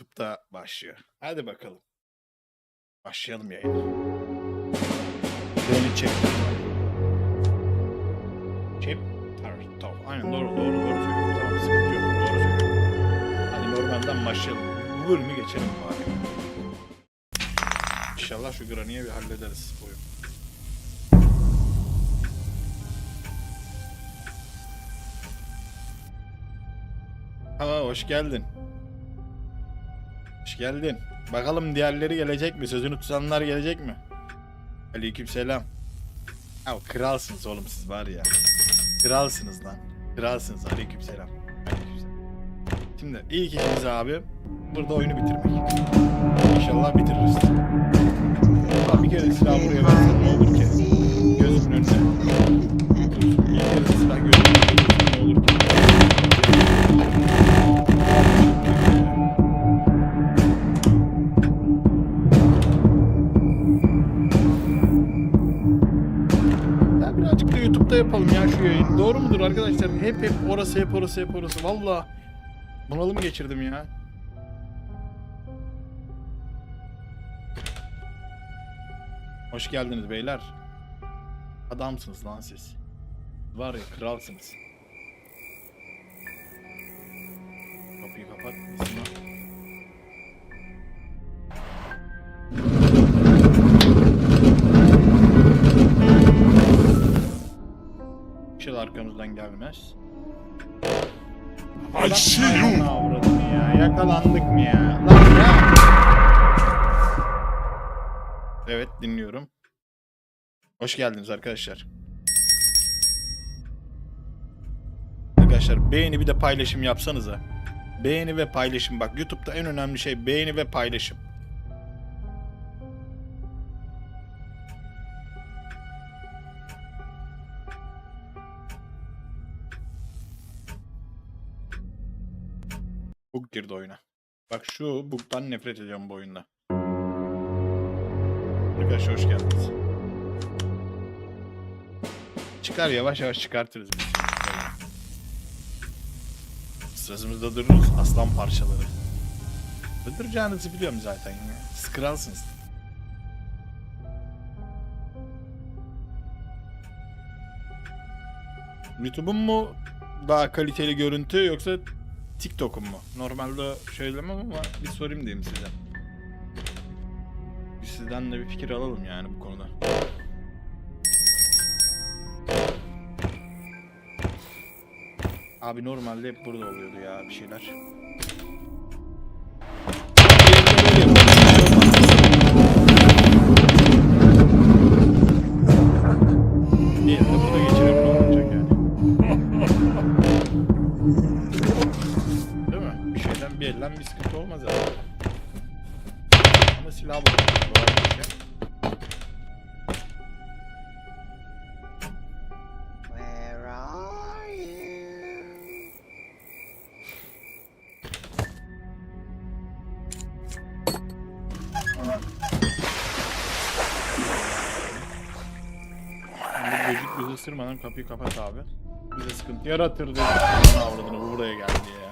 YouTube'da başlıyor. Hadi bakalım. Başlayalım yayına. Beni çek. Çek. Tamam, tamam. Aynen doğru doğru doğru söylüyorum. Tamam sıkıntı yok. Doğru söylüyorum. Hadi normalden başlayalım. Bu bölümü geçelim bari. İnşallah şu graniye bir hallederiz oyun. Ha hoş geldin. Geldin. Bakalım diğerleri gelecek mi? Sözünü tutanlar gelecek mi? Aleykümselam. Ya kralsınız oğlum siz var ya. Kralsınız lan. Kralsınız. Aleykümselam. Aleykümselam. Şimdi ilk işimiz abi burada oyunu bitirmek. İnşallah bitiririz. Ulan bir kere silah buraya versen ne olur ki? Gözümün önüne. Bir kere silah gözümün önüne ne olur ki? Yapalım ya şu yayın. Doğru mudur arkadaşlar? Hep hep orası hep orası hep orası. Valla bunalım geçirdim ya. Hoş geldiniz beyler. Adamsınız lan siz. Var ya kralsınız. Kapıyı kapat. Bismillah. İnşallah arkamızdan gelmez. I see you. Ya. Yakalandık mı ya? Lan ya. Evet dinliyorum. Hoş geldiniz arkadaşlar. Arkadaşlar beğeni bir de paylaşım yapsanıza. Beğeni ve paylaşım. Bak YouTube'da en önemli şey beğeni ve paylaşım. Bug girdi oyuna. Bak şu bug'dan nefret ediyorum bu oyunda. Arkadaşlar hoş geldiniz. Çıkar yavaş yavaş çıkartırız. Sırasımızda dururuz aslan parçaları. Öldüreceğinizi biliyorum zaten ya. Siz. YouTube'un mu daha kaliteli görüntü yoksa TikTok'un mu? Normalde söylemem ama bir sorayım diyeyim size. Bir Sizden de bir fikir alalım yani bu konuda. Abi normalde hep burada oluyordu ya bir şeyler. Isırmadan kapıyı kapat abi. Bize sıkıntı yaratır dedi. Aman avradını bu buraya geldi ya.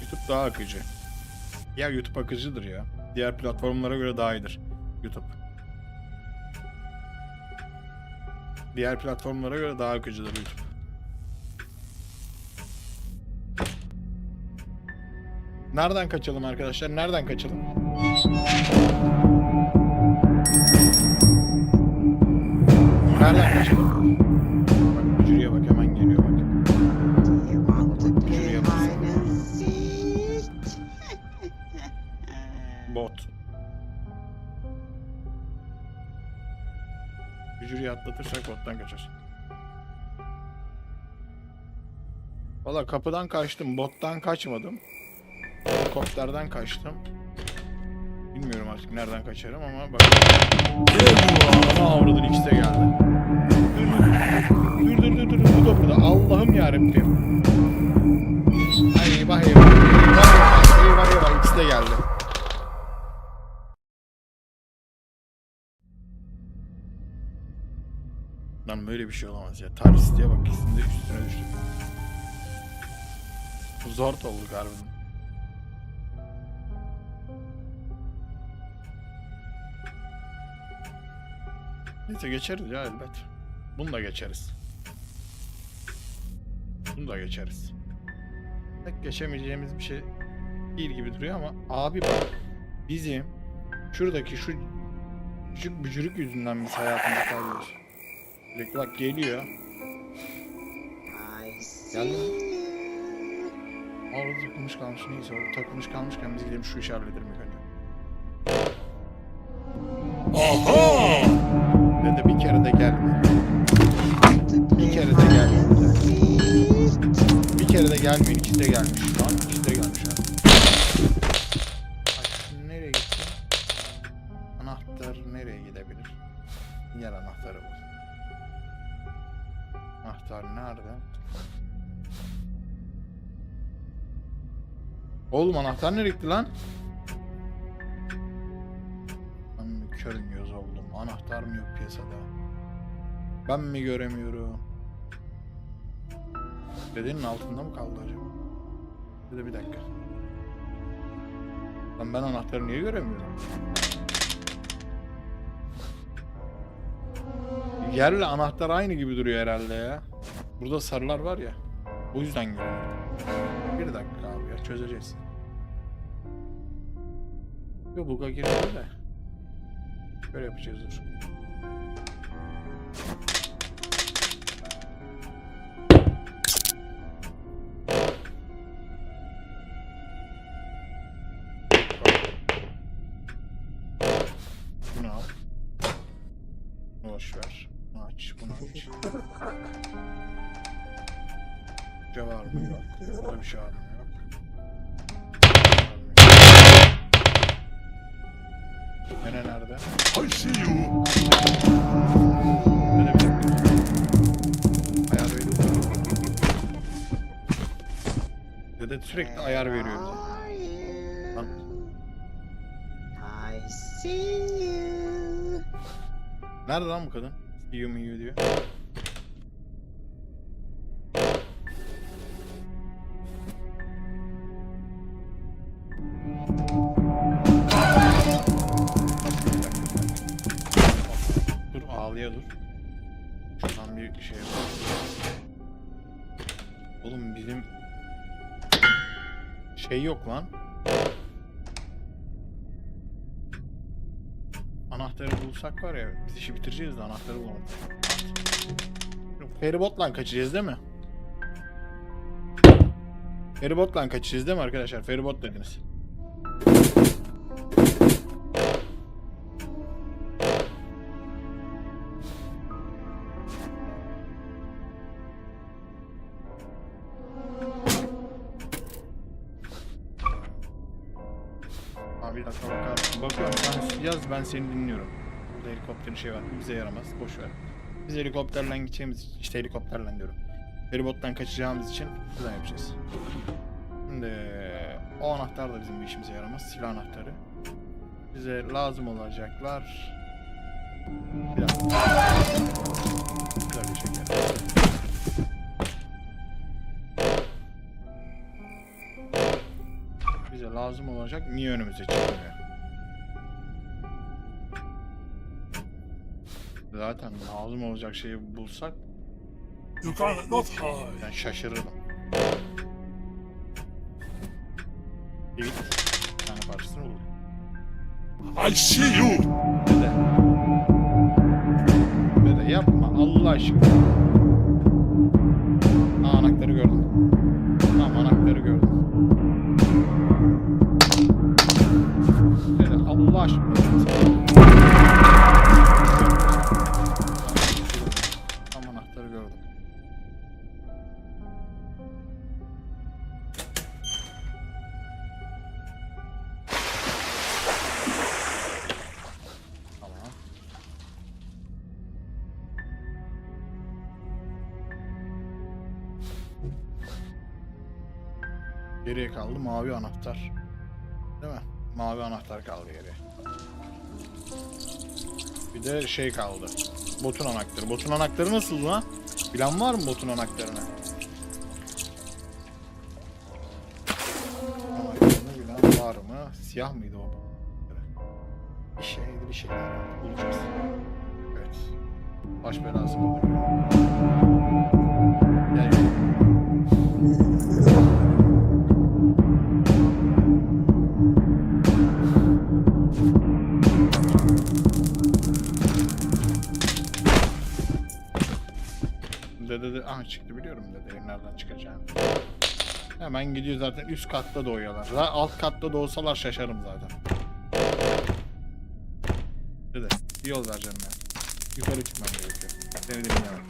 YouTube daha akıcı. Ya YouTube akıcıdır ya. Diğer platformlara göre daha iyidir. YouTube. Diğer platformlara göre daha akıcıdır YouTube. Nereden kaçalım arkadaşlar? Nereden kaçalım? Nereden kaçalım? Bak bak hemen geliyor bak. And seek? Bot. Bücürü'yü atlatırsak bottan kaçar. Valla kapıdan kaçtım, bottan kaçmadım. Helikopterden kaçtım. Bilmiyorum artık nereden kaçarım ama bak. Ama avradın ikisi de geldi. Dur dur dur dur dur bu da burada. Allah'ım yarabbim. Ay eyvah eyvah. Eyvah eyvah. Eyvah ikisi de geldi. Lan böyle bir şey olamaz ya. Talihsizliğe bak ikisinin de üstüne düştü. Zor olduk harbiden. Neyse geçeriz ya elbet. Bunu da geçeriz. Bunu da geçeriz. Pek geçemeyeceğimiz bir şey değil gibi duruyor ama abi bak bizim şuradaki şu küçük bücürük yüzünden biz hayatımızda kalıyoruz. Sürekli bak geliyor. Geldi mi? Orada takılmış kalmış neyse orada takılmış kalmışken biz gidelim şu işi halledelim ilk önce. Aha! De gelme. Bir kere de gelme. Bir kere de gelmeyin. İkisi de gelmiş. Lan ikisi de gelmiş ha. Bak nereye gitti? Anahtar nereye gidebilir? Gel anahtarı bul. Anahtar nerede? Oğlum anahtar nereye gitti lan? Ben körüm göz oldum? Anahtar mı yok piyasada? Ben mi göremiyorum? Dedenin altında mı kaldı acaba? Dede bir dakika. Lan ben anahtarı niye göremiyorum? Yerle anahtar aynı gibi duruyor herhalde ya. Burada sarılar var ya. O yüzden görüyorum. Bir dakika abi ya çözeceğiz. Yok buga girdi de. Böyle yapacağız dur. Boş ver. Aç. Bunu aç. Mı? Yok. Burada bir şey? Yok. Gene nerede? I see you! Gene bir. Ayar veriyor. Dede sürekli ayar veriyor bize. I see you. Nerede lan bu kadın? See you you diyor. Dur ağlıyor dur. Şuradan bir şey yapalım. Oğlum bizim şey yok lan. Anahtarı bulsak var ya biz işi bitireceğiz de anahtarı bulamadık. Feribotla kaçacağız değil mi? Feribotla kaçacağız değil mi arkadaşlar? Feribot dediniz. Ben seni dinliyorum. Burada helikopterin şey var. Bize yaramaz. Boş ver. Biz helikopterle gideceğimiz işte helikopterle diyorum. Feribottan kaçacağımız için buradan yapacağız. Şimdi o anahtar da bizim bir işimize yaramaz. Silah anahtarı. Bize lazım olacaklar. Bir dakika. Güzel bir şeker. Bize lazım olacak niye önümüze çıkmıyor? Zaten lazım olacak şeyi bulsak You cannot hide. ben şaşırırım. Git. Bir tane parçasını bul. I see you! Dede. Dede yapma Allah aşkına. Geriye kaldı mavi anahtar. Değil mi? Mavi anahtar kaldı geriye. Bir de şey kaldı. Botun anahtarı. Botun anahtarı nasıl lan? Plan var mı botun? Anahtarını bilen var mı? Siyah mıydı o? Bir şeydi bir vardı. Bulacağız. Evet. Baş belası bulduk. Gel gel. Dede de aha çıktı biliyorum dedenin nereden çıkacağını. Hemen gidiyor zaten üst katta doğuyorlar. Ra- Alt katta doğsalar şaşarım zaten. Dede bir yol ver canım ya. Yukarı çıkmam gerekiyor. Seni dinleyemem.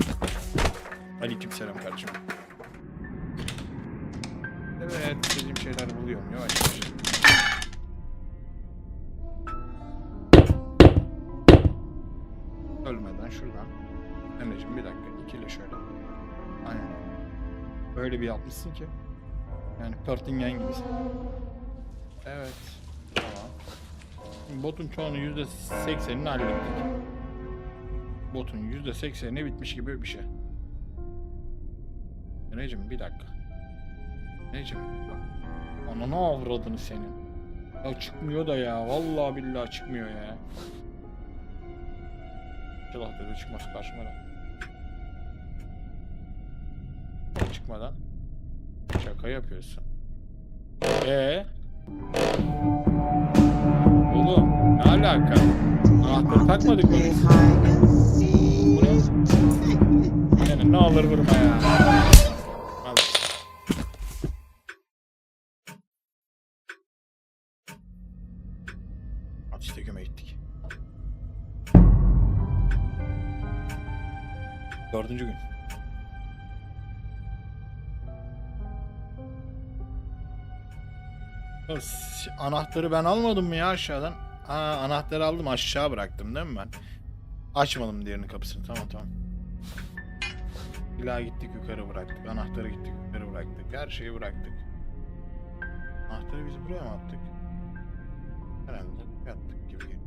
Aleyküm selam kardeşim. Evet istediğim şeyler buluyorum yavaş yavaş. Ölmeden şuradan. Emre'cim bir dakika ikile şöyle. Aynen. Öyle bir yapmışsın ki. Yani Pertingen gibisin. Evet. Tamam. Botun çoğunu yüzde seksenini hallettik. Botun yüzde sekseni bitmiş gibi bir şey. Emre'cim bir dakika. Emre'cim bak. Ananı avradını senin. Ya çıkmıyor da ya. Vallahi billahi çıkmıyor ya. İnşallah dedi çıkmaz karşıma da. Çıkmadan. Şaka yapıyorsun. Ee? Oğlum ne alaka? Anahtarı takmadık mı. Bu ne? Yani ne olur vurma ya. Anahtarı ben almadım mı ya aşağıdan? Ha anahtarı aldım aşağı bıraktım değil mi ben? Açmadım diğerinin kapısını tamam tamam. Silahı gittik yukarı bıraktık. Anahtarı gittik yukarı bıraktık. Her şeyi bıraktık. Anahtarı biz buraya mı attık? Herhalde yattık gibi geliyor.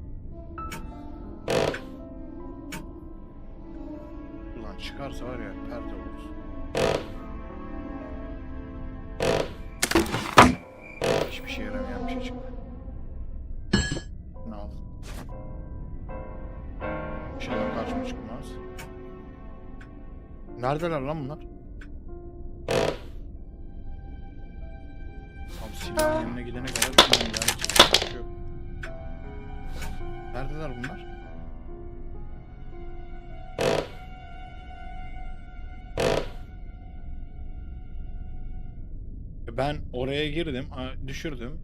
Ulan çıkarsa var ya perde oluruz. Şey yaramayan bir şey çıktı. Ne oldu? İnşallah karşıma çıkmaz. Neredeler lan bunlar? Abi silahın yanına gidene kadar bunların idare edecek bir şey. Neredeler bunlar? Ben oraya girdim, düşürdüm.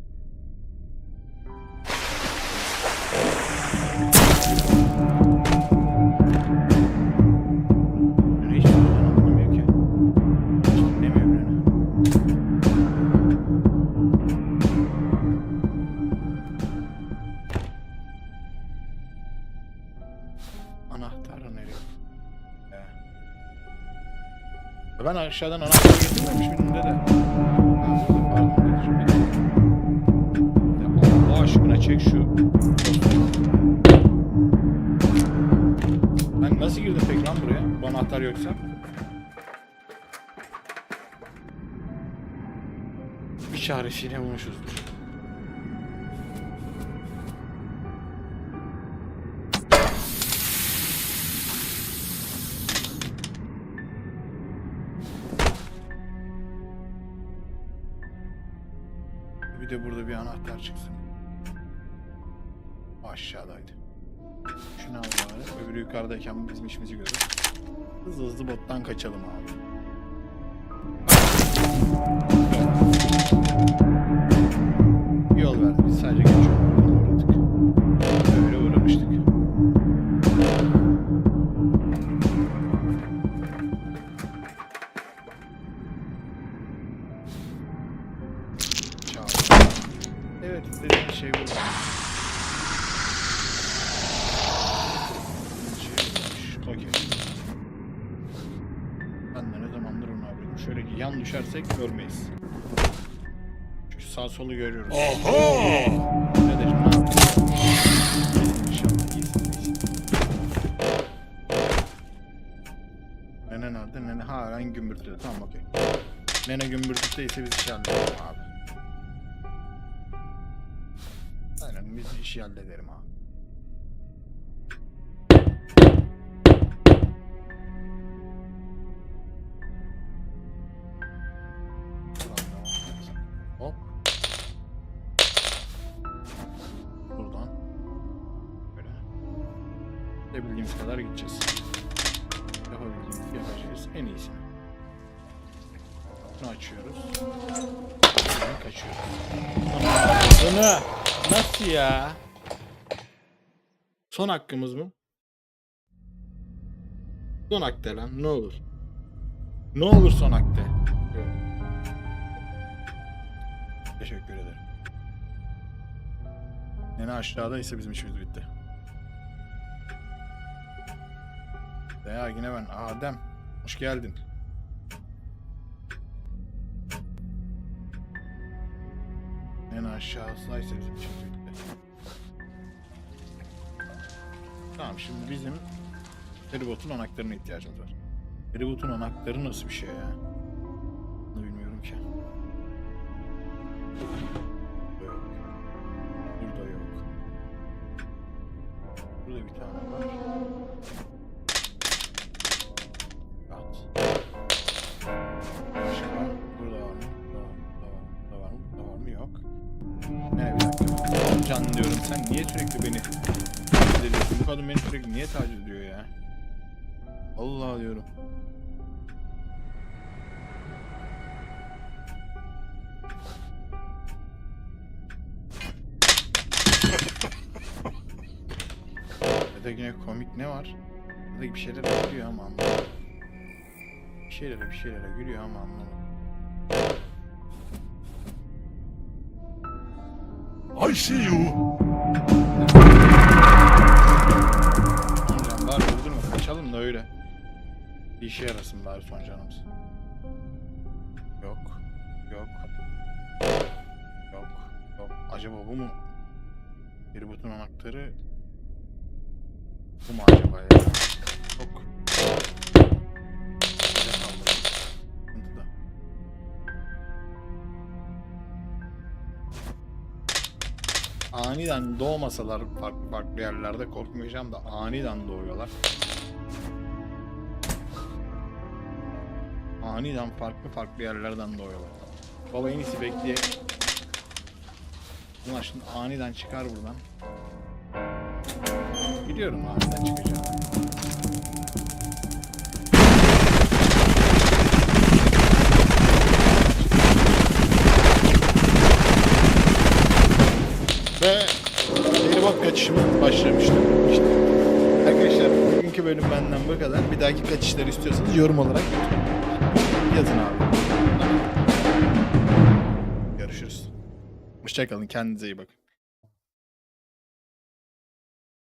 Ya. Ben aşağıdan anahtar getirmemiş miydim dede? Allah aşkına çek şu. Ben nasıl girdim peki lan buraya? Bu anahtar yoksa. Bir çaresiyle bulmuşuzdur. Bir de burada bir anahtar çıksın. Yukarıdayken bizim işimizi görür. Hızlı hızlı bottan kaçalım abi. Yol verdi. Biz sadece geçiyorduk. görüyoruz. Oho! Nene nerede? Nene halen gümbürtüde. Tamam okey. Nene gümbürtüdeyse biz işi halledelim abi. Aynen biz işi halledelim abi. Yapabildiğimiz kadar gideceğiz. Yapabildiğimiz yapacağız. En iyisini. Bunu açıyoruz. Buradan kaçıyoruz. Bunu nasıl ya? Son hakkımız mı? Son hakta lan ne olur. Ne olur son hakta. Yok. Teşekkür ederim. Nene aşağıdaysa bizim işimiz bitti. Ya yine ben Adem. Hoş geldin. En bitti. Tamam şimdi bizim feribotun anahtarına ihtiyacımız var. Feribotun anahtarı nasıl bir şey ya? Bunu bilmiyorum ki. Burada yok. Burada yok. Burada bir tane var. Sürekli niye taciz ediyor ya? Allah diyorum. Ya da yine komik ne var? Ya da bir şeyler gülüyor ama anlamadım. Bir şeylere bir şeylere gülüyor ama anlamadım. I see you. Da öyle. Bir işe yarasın bari son canımız. Yok. Yok. Yok. Yok. Acaba bu mu? Bir butun anahtarı bu mu acaba ya? Sıkıntıda. Aniden doğmasalar farklı farklı yerlerde korkmayacağım da aniden doğuyorlar. Aniden farklı farklı yerlerden doğuyorlar. Baba en iyisi bekleye. Bunlar şimdi aniden çıkar buradan. Biliyorum aniden çıkacağını. Ve feribot kaçışımız başlamıştı. İşte. Arkadaşlar bugünkü bölüm benden bu kadar. Bir dahaki kaçışları istiyorsanız yorum olarak yazın abi. Görüşürüz. Hoşçakalın. Kendinize iyi bakın.